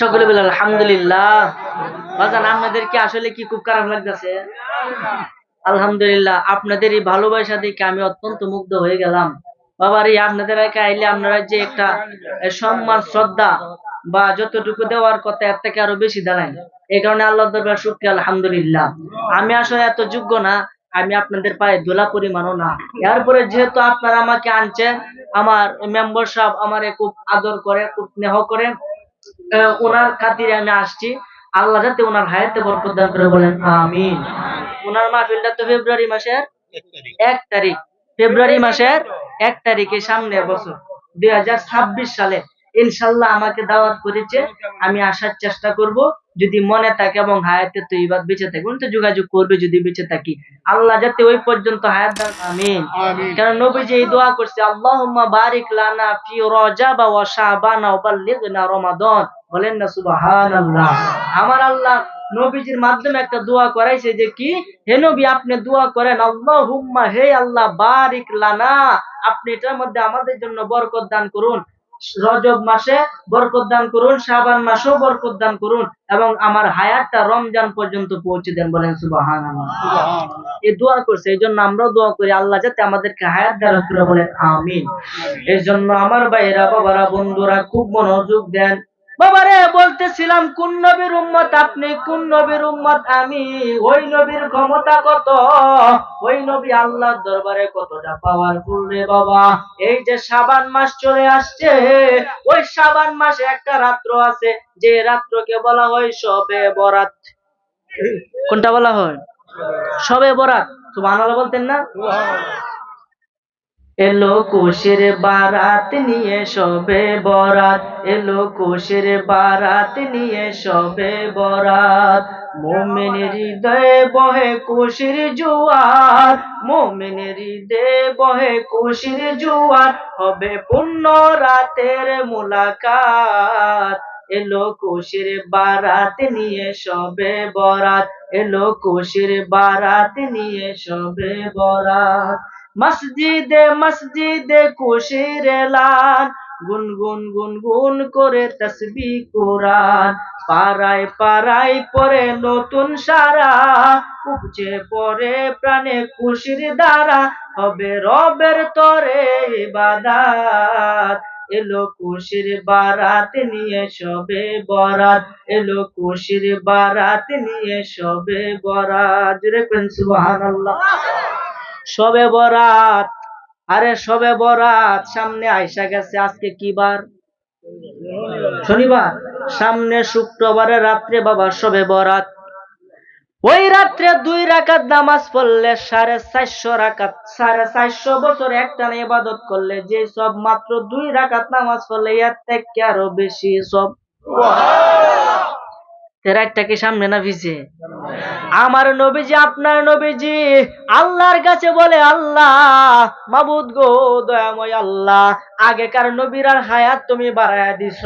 সকলে বলে আলহামদুলিল্লাহ। বাজান আপনাদের আসলে কি খুব খারাপ লাগতেছে? আলহামদুলিল্লাহ আপনাদের এই ভালোবাসা দেখে আমি অত্যন্ত মুগ্ধ হয়ে গেলাম। বাবার এই আপনাদের আইলে আপনারা যে একটা সম্মান, শ্রদ্ধা বা যতটুকু দেওয়ার কথা, এর থেকে আরও বেশি দাঁড়ায় এই কারণে আল্লাহ দরবার শুক্রিয়া, আলহামদুলিল্লাহ। আমি আসলে এত যোগ্য না আমি আপনাদের পায়ে দোলা পরিমাণও না। এরপরে যেহেতু আপনারা আমাকে আনছেন আমার মেম্বার সাহেব আমারে খুব আদর করে খুব স্নেহ করে ওনার খাতিরে আমি আসছি। আল্লাহ যাতে ওনার হায়াতে বরকত দান করে বলেন আমিন। ওনার মাহফিলটা তো ফেব্রুয়ারি মাসের এক তারিখ। ফেব্রুয়ারি মাসের এক তারিখে সামনের বছর দুই হাজার ছাব্বিশ সালে। ইনশাল্লাহ আমাকে দাওয়াত করেছে আমি আসার চেষ্টা করব। যদি মনে থাকে এবং হায়াতে তো এইবার বেঁচে থাকে উনি তো যোগাযোগ করবে যদি বেঁচে থাকি। আল্লাহ যাতে ওই পর্যন্ত হায়াত দান আমিন। কারণ নবীজি এই দোয়া করছে আল্লাহুম্মা বারিক লানা ফি রজাব ওয়া শাবান ওয়া বাল্লিগনা রমাদান। বলেন না সুবহানাল্লাহ। আমার আল্লাহ নবীজির মাধ্যমে একটা দোয়া করাইছে যে কি হে নবী আপনি দোয়া করেন আল্লাহুম্মা হে আল্লাহ বারিক লানা আপনি এটার মধ্যে আমাদের জন্য বরকত দান করুন। রজব মাসে বরকত দান করুন শাবান মাসেও বরকত দান করুন এবং আমার হায়াতটা রমজান পর্যন্ত পৌঁছে দেন বলেন সুবহানাল্লাহ। এই দোয়া করছে এই জন্য আমরাও দোয়া করি আল্লাহ যাতে আমাদেরকে হায়াত দ্বারা করে বলেন আমিন। এই জন্য আমার ভাইরা বাবারা বন্ধুরা খুব মনোযোগ দেন। বাবারে, বলতেছিলাম, কোন নবীর উম্মত আপনি, কোন নবীর উম্মত আমি? ওই নবীর ক্ষমতা কত? ওই নবী আল্লাহর দরবারে কতটা পাওয়ারফুল রে বাবা? এই যে শাবান মাস চলে আসছে, ওই শাবান মাসে একটা রাত্র আছে, যে রাত্রকে বলা হয় সবে বরাত। কোনটা বলা হয়? সবে বরাত। সুবহানাল্লাহ বলতেন না? এলো কোষের বারাত নিয়ে, সবে বরাত। এলো কোষের বারাত নিয়ে, সবে বরাত। মোমেনের হৃদয়ে বহে কোষের জোয়ার। মোমেনের হৃদয়ে বহে কোষের জোয়ার। হবে পুণ্য রাতের মুলাকাত। এলো কোষের বারাত নিয়ে, সবে বরাত। এলো কোষের বারাত নিয়ে, সবে বরাত। মসজিদে মসজিদে খুশির এলান। গুন গুন গুন গুন করে তসবি কোরআন। পাড়ায় পাড়ায় পরে নতুন সারা। উপচে পরে প্রাণে খুশির দ্বারা। হবে রবের তরে ইবাদাত। এলো খুশির বারাত নিয়ে সবে বরাত। এলো খুশির বারাত নিয়ে সবে বরাত। কোন সুবহানাল্লাহ। সবে বরাত। আরে সবে বরাত, সামনে আইসা গেছে আজকে কি বার? শনিবার। সামনে শুক্রবারে রাত্রে বাবা সবে বরাত। ওই রাত্রে দুই রাকাত নামাজ পড়লে সাড়ে চারশো রাকাত, সাড়ে চারশো বছর একটানা ইবাদত করলে যে সব মাত্র দুই রাকাত নামাজ পড়লে এর থেকে আরও বেশি সব। একটা কি সামনে না ভিজে। আমার নবীজি, আপনার নবীজি, আল্লাহর কাছে বলে, আল্লাহ, মাবুদ গো, দয়াময় আল্লাহ আগেকার নবীরার হায়াত তুমি বাড়াইয়া দিছ।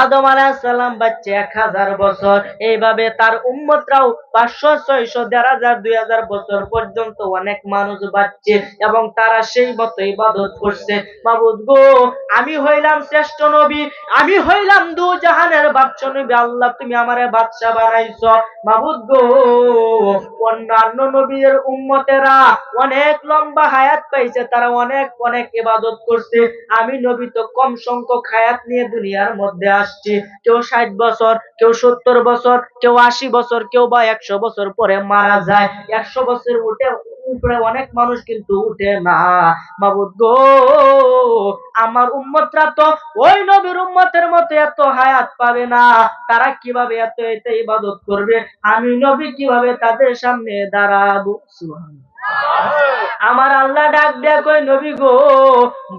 আদম আলাইসাল্লাম বাচ্চা এক হাজার বছর। এইভাবে তার উম্মতরাও পাঁচশো, ছয়শো, দেড় হাজার, দুই হাজার বছর পর্যন্ত অনেক মানুষ বাচ্চে এবং তারা সেই মতো ইবাদত করছে। মাবুদ গো, আমি হইলাম শ্রেষ্ঠ নবী, আমি হইলাম দু জাহানের বাদশা নবী। আল্লাহ, তুমি আমারে বাদশা বানাইছ। মাবুদ গো, অন্যান্য নবীর উম্মতেরা অনেক লম্বা হায়াত পাইছে, তারা অনেক অনেক ইবাদত করছে। আমি নবী তো কম সংখ্যক হায়াত নিয়ে দুনিয়ার মধ্যে আসছি। কেউ ষাট বছর, কেউ সত্তর বছর, কেউ আশি বছর, কেউ বা একশো বছর পরে মারা যায়। একশো বছর উঠে, উপরে অনেক মানুষ কিন্তু উঠে না। মাবুদ গো, আমার উম্মতরা তো ওই নবীর উম্মতের মতো এত হায়াত পাবে না। তারা কীভাবে এত এত ইবাদত করবে? আমি নবী কীভাবে তাদের সামনে দাঁড়াবো? সুবহানাল্লাহ। আমার আল্লাহ ডাক কই নবী গো,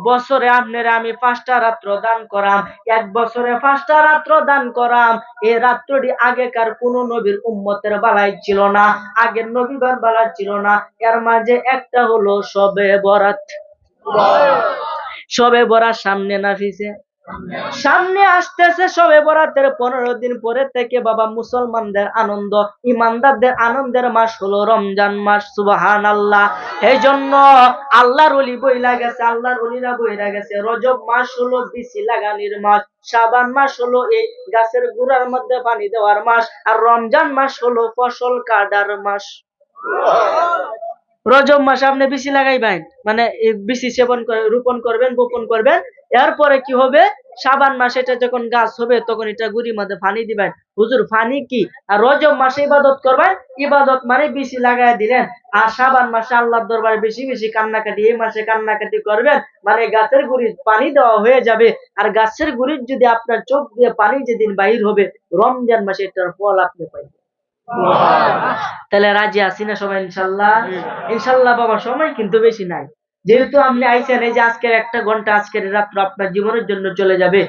বছরে আপনার আমি পাঁচটা রাত্র দান করাম, এক বছরে পাঁচটা রাত্র দান করাম। এই রাত্রটি আগেকার কোন নবীর উম্মতের বালাই ছিল না, আগের নবীবার বালাই ছিল না। এর মাঝে একটা হলো সবে বরাত। সবে বরাত সামনে না পিছে সামনে আসতেছে সবে বরাতের পনেরো দিন পরে থেকে বাবা মুসলমানদের আনন্দ, ইমানদারদের আনন্দের মাস হলো রমজান মাস সুবাহান আল্লাহ এই জন্য আল্লাহর অলি বইলা গেছে, আল্লাহর অলিরা বইলা গেছে, রজব মাস হলো বিসি লাগানির মাস, শাবান মাস হলো এই গাছের গুড়ার মধ্যে পানি দেওয়ার মাস, আর রমজান মাস হলো ফসল কাটার মাস। রজব মাসে আপনি বিসি লাগাইবেন মানে বিসি সেবন রোপণ করবেন, বপন করবেন, এরপরে কি হবে? সাবান মাসে এটা যখন গাছ হবে, তখন এটা গুড়ির মধ্যে ফানি দিবেন। হুজুর, পানি কি? আর রজব মাসে ইবাদত করবেন, ইবাদত মানে বেশি লাগাই দিলেন। আর সাবান মাসে আল্লাহর দরবারে বেশি বেশি কান্নাকাটি, এই মাসে কান্নাকাটি করবেন মানে গাছের গুড়ির পানি দেওয়া হয়ে যাবে। আর গাছের গুড়ির যদি আপনার চোখ দিয়ে পানি যেদিন বাহির হবে, রমজান মাসে এটার ফল আপনি পাইবেন। তাহলে রাজি আছি না সবাই ইনশাল্লাহ? ইনশাল্লাহ বাবা সময় কিন্তু বেশি নাই। যেহেতু আপনি আইছেন এই যে আজকের একটা ঘণ্টা আজকের রাত্র আপনার জীবনের জন্য চলে যাবে।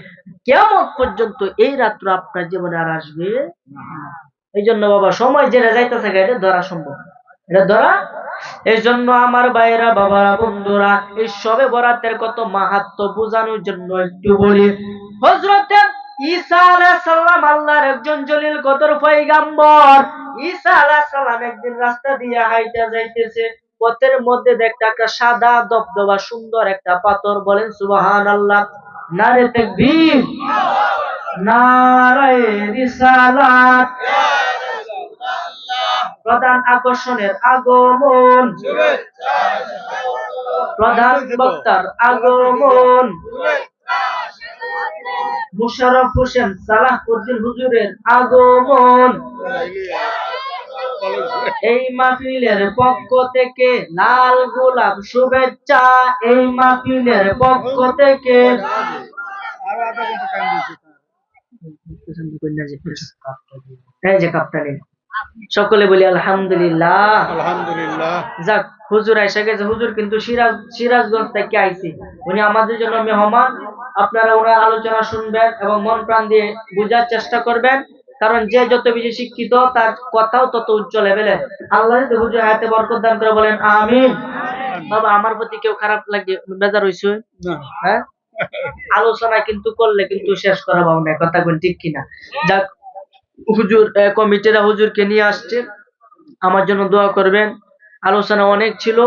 কেমন পর্যন্ত এই রাত্র আপনার জীবনে আর আসবে এই জন্য বাবা সময় যেটা যাইতেছে এটা ধরা সম্ভব এটা ধরা এই জন্য আমার ভাইয়েরা বাবারা বন্ধুরা এই সবে বরাতের কত মাহাত্ম বোঝানোর জন্য একটু বলি। হজরতের ঈসা আল্লাহর একজন জলিল কদর পয়গাম্বর। ঈসা আলাইহিস একদিন রাস্তা দিয়ে হাইটা যাইতেছে পথের মধ্যে দেখতে একটা সাদা দবদবা সুন্দর একটা পাথর বলেন সুবহানাল্লাহ। নারে তাকবীর। নারায়ে রিসালাত। প্রধান আকর্ষণের আগমন। প্রধান বক্তার আগমন। মুশারফ হোসেন সালাহ উদ্দিন হুজুরের আগমন। এই মাহফিলের পক্ষ থেকে লাল গোলাপ শুভেচ্ছা, এই মাহফিলের পক্ষ থেকে। এই যে কাপ্তানি সকলে বলি আলহামদুলিল্লাহ। আলহামদুলিল্লাহ। যাক হুজুর গেছে। হুজুর কিন্তু সিরাজ সিরাজগঞ্জ থেকে আইছি। উনি আমাদের জন্য মেহমান। আপনারা ওনার আলোচনা শুনবেন এবং মন প্রাণ দিয়ে বোঝার চেষ্টা করবেন। কারণ যে যত বেশি শিক্ষিত তার কথাও তত উচ্চ লেভেলের আল্লাহ হুজুর হাতে বরকত দান করে বলেন আমিন। বাবা আমার প্রতি কেউ খারাপ লাগে বেজার হইছে? হ্যাঁ? আলোচনা কিন্তু করলে কিন্তু শেষ করা পাবো না কথা ঠিক কিনা? যাক হুজুর কমিটিরা হুজুরকে নিয়ে আসছে। আমার জন্য দোয়া করবেন। আলোচনা অনেক ছিল।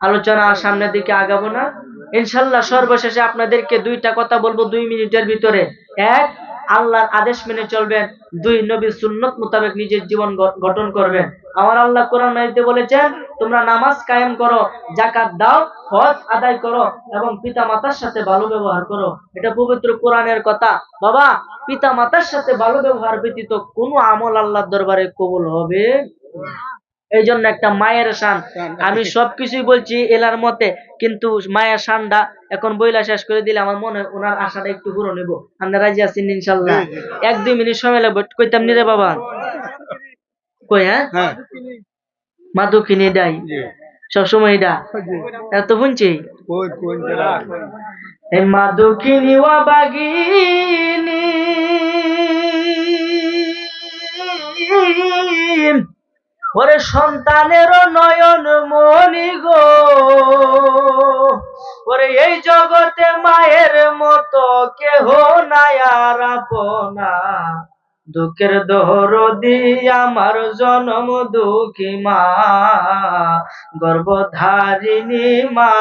আলোচনা সামনের দিকে আগাবো না। ইনশাল্লাহ সর্বশেষে আপনাদেরকে দুইটা কথা বলব দুই মিনিটের ভিতরে। এক, আল্লাহর আদেশ মেনে চলবেন। দুই, নবীর সুন্নত মোতাবেক নিজের জীবন গঠন করবেন। আমার আল্লাহ কোরআন মাইতে বলেছেন তোমরা নামাজ কায়েম করো জাকাত দাও হজ আদায় করো এবং পিতা মাতার সাথে ভালো ব্যবহার করো। এটা পবিত্র কোরআনের কথা। বাবা পিতা মাতার সাথে ভালো ব্যবহার ব্যতীত কোনো আমল আল্লাহর দরবারে কবুল হবে? এই জন্য একটা মায়ের শান। আমি সবকিছুই বলছি এলার মতে কিন্তু মায়ের শানটা এখন বইলা শেষ করে দিলে আমার মনে হয় ওনার আশাটা একটু পুরো নেব আমরা রাজি আছি ইনশাল্লাহ? এক দুই মিনিট সময় লাগবে কইতাম নি রে বাবা? কই হ্যাঁ। মাদু কিনে দেয় সবসময় এটা এত শুনছি? কোন ওয়া বাগিনি ওরে সন্তানের নয়ন মনি গো। ওরে এই জগতে মায়ের মতো কেহ নাই আর আপনা। দুঃখের দহর আমার জনম দুঃখী মা। গর্ভধারিণী মা,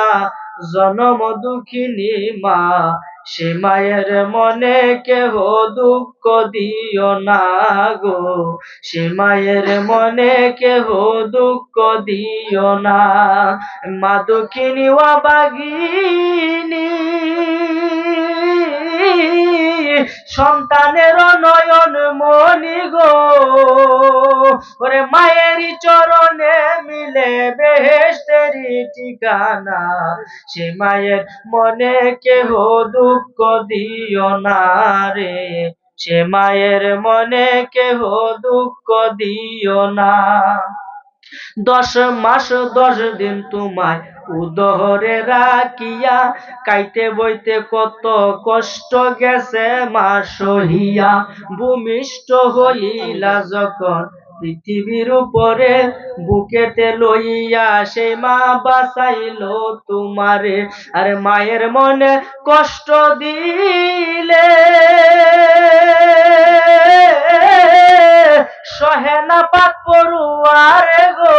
জনম দুঃখিনী মা। সে মায়ের মনে কেহ দুঃখ দিও না গো। সে মায়ের মনে কেহ দুঃখ দিও না। মা দুঃখিনী ওয়া বাগিনী সন্তানের নয়ন মনি গো। ওরে মায়েরই চরণে মিলে বেহেস্তেরি ঠিকানা। সে মায়ের মনে কেহ দুঃখ দিও না রে। সে মায়ের মনে কেহ দুঃখ দিও না। দশ মাস, দশ দিন তোমায় উদহরে রাখিয়া কাইতে বইতে কত কষ্ট গেছে মা সহিয়া। ভূমিষ্ঠ হইলা যখন পৃথিবীর উপরে বুকেতে লইয়া সেই মা বাঁচাইলো তোমারে, আর মায়ের মনে কষ্ট দিলে। সহে না পাক পড়ুয়ারে গো।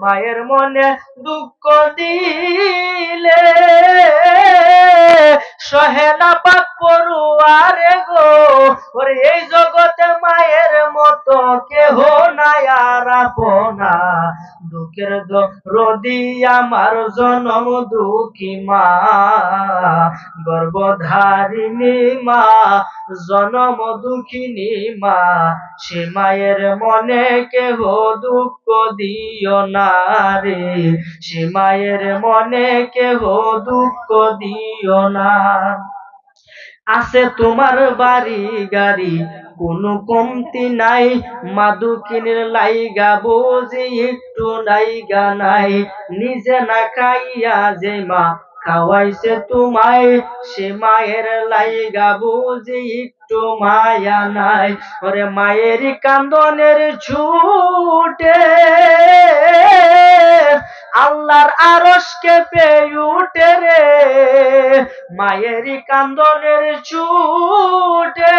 মায়ের মনে দুঃখ দিলে সহে না পাক পড়ুয়ারে গো। ওরে এই জগতে মায়ের মতো কেহ নাই আর আপনা। দুঃখের রদি আমার জনম দুঃখী মা। গর্ভধারিণী মা, জনম দুঃখিনী মা, সে মায়ের মনে কেহ দুঃখ দিও না রে। সে মায়ের মনে কেহ দুঃখ দিও না। আছে তোমার বাড়ি গাড়ি, কোনো কমতি নাই। মাদুকিনের লাইগা বুঝি একটু নাইগা নাই। নিজে না খাইয়া যে মা খাওয়াইছে তোমায় সে মায়ের লাইগা বুঝি একটু মায়া নাই। ওরে মায়ের কান্দনের ছুটে আল্লাহর আরশকে পেয়ে উঠে রে। মায়ের কান্দনের ছুটে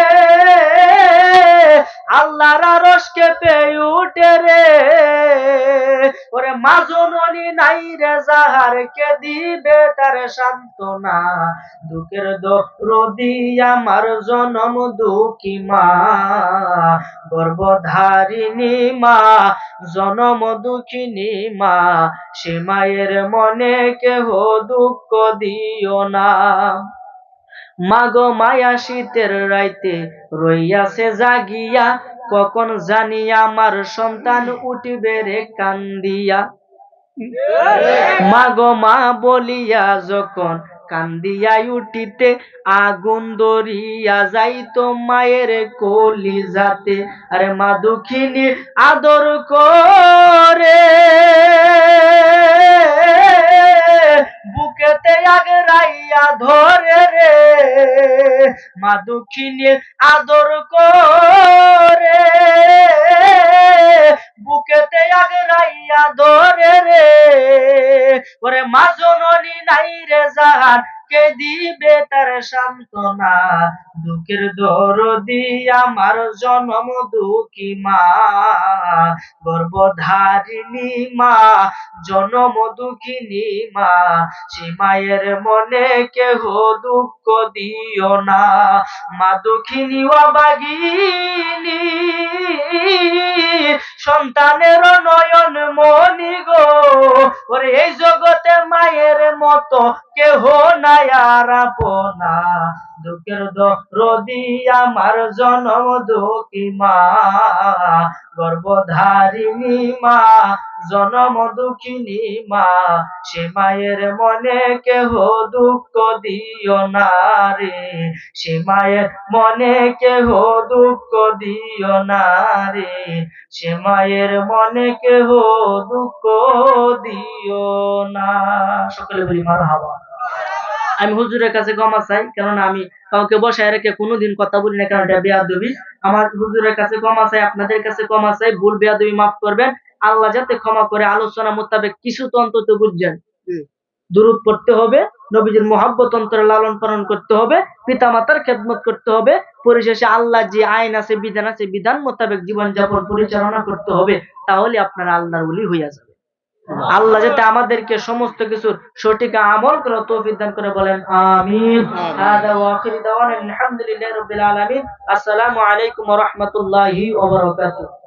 আল্লাহর আরশকে পেয়ে উঠে রে। ওরে মাজননি নাই রে, যাহার কে দিবে তার সান্ত্বনা। দুঃখের রদি আমার জনম দুঃখী মা, গর্ভধারিণী মা জনম দুঃখিনী মা, সে মায়ের মনে কেহ দুঃখ দিও না। মাগো মায়া শীতের রাইতে রইয়াছে জাগিয়া, কখন জানি আমার সন্তান উঠিবে রে কান্দিয়া। মাগো মা বলিয়া যখন কান্দিয়া উঠিতে, আগুন দরিয়া যাইতো মায়ের কলি যাতে আরে মা দুঃখিনী, আদর করে। বুকেতে আগরাইয়া ধরে রে। মা দুঃখিনী, আদর করে। বুকেতে আগরাইয়া ধরে যাহার কে দিবে তার সান্ত্বনা। দুঃখের দরদি আমার জনম দুঃখী মা। গর্ভধারিণী মা, জনম দুঃখিনী মা। সে মায়ের মনে কেহ দুঃখ দিও না। মা দুঃখিনী অবাগিনী সন্তানের নয়ন মনি গো। ওরে এই জগতে মায়ের মতো কেহ নাই আর আপনা দুঃখের রদি আমার জনম দুঃখী মা। গর্ভধারিণী মা, জনম দুঃখিনী মা। সে মায়ের মনে কেহ দুঃখ দিও না রে। সে মায়ের মনে কেহ দুঃখ দিও না রে। সে মায়ের মনে কেহ দুঃখ দিও না। সকলে বলি মার হাওয়া আমি হুজুরের কাছে ক্ষমা চাই কেননা আমি কাউকে বসায় রেখে কোনোদিন কথা বলি না কারণ এটা বেয়াদবি। আমার হুজুরের কাছে ক্ষমা চাই আপনাদের কাছে ক্ষমা চাই ভুল বেয়াদবি মাফ করবেন। আল্লাহ যাতে ক্ষমা করে আলোচনা মোতাবেক কিছু তো অন্তত বুঝছেন। দুরুদ পড়তে হবে নবীজির মোহাব্বত অন্তরে লালন পালন করতে হবে পিতা মাতার খেদমত করতে হবে পরিশেষে আল্লাহ যে আইন আছে বিধান আছে বিধান মোতাবেক জীবনযাপন পরিচালনা করতে হবে তাহলে আপনারা আল্লাহর বলি হইয়া যাবে আল্লাহ। যাতে আমাদেরকে সমস্ত কিছুর সঠিক আমল করে তৌফিক দান করে বলেন আমিন। হাদা ওয়া আখির দাওয়ানা আলহামদুলিল্লাহি রাব্বিল আলামিন। আসসালামু আলাইকুম ওয়া রাহমাতুল্লাহি ওয়া বারাকাতুহু।